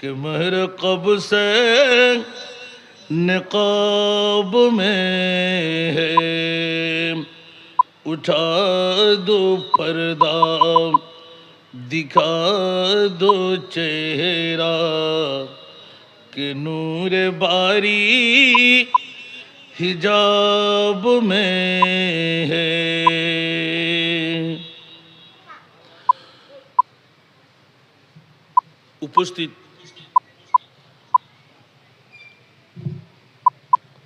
कि मेहर कब से निकाब में है। उठा दो पर्दा, दिखा दो चेहरा के नूर बारी हिजाब में है। उपस्थित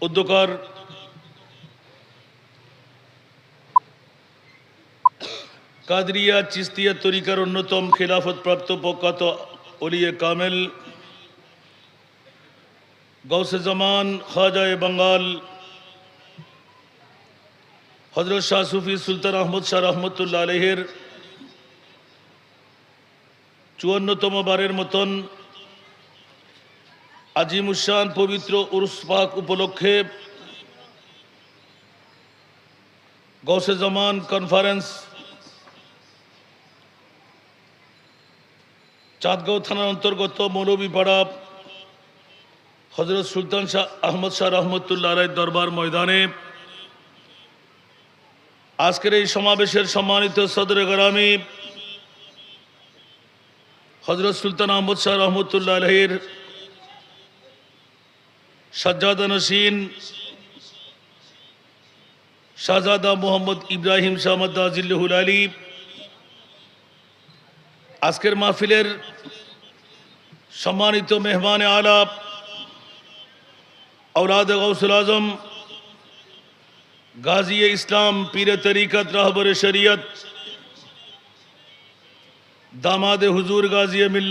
অধ্যকার কাদরিয়া চিস্তিয়া তরিকার অন্যতম খেলাফত প্রাপ্ত প্রখ্যাত অলিয়ে কামেল গৌসে জামান খাজায় বাঙ্গাল হজরত শাহ সুফি সুলতান আহমদ শাহ রহমতুল্লাহ আলহের চুয়ান্নতম বারের মতন আজিমুসান পবিত্র উরুস পাক উপলক্ষে গৌসে জামান কনফারেন্স চাঁদগাঁও থানার অন্তর্গত মৌলভীপাড়া হজরত সুলতান শাহ আহমদ শাহ রহমতুল্লাহ আলাইর দরবার ময়দানে আজকের এই সমাবেশের সম্মানিত সদর গ্রামী হজরত সুলতান আহমদ শাহ রহমতুল্লাহ আলহির সজ্জাদানসীন, শাহজাদা মোহাম্মদ ইব্রাহিম শাহমদ আজিল্লুহুল আলী আজকের মাহফিলের সম্মানিত মেহমান আলাপ اولاد غوثুল আজম গাজী ইসলাম পীরে তরিকত রাহবর শরীয়ত, দামাদ হুজুর গাজী মিল্লা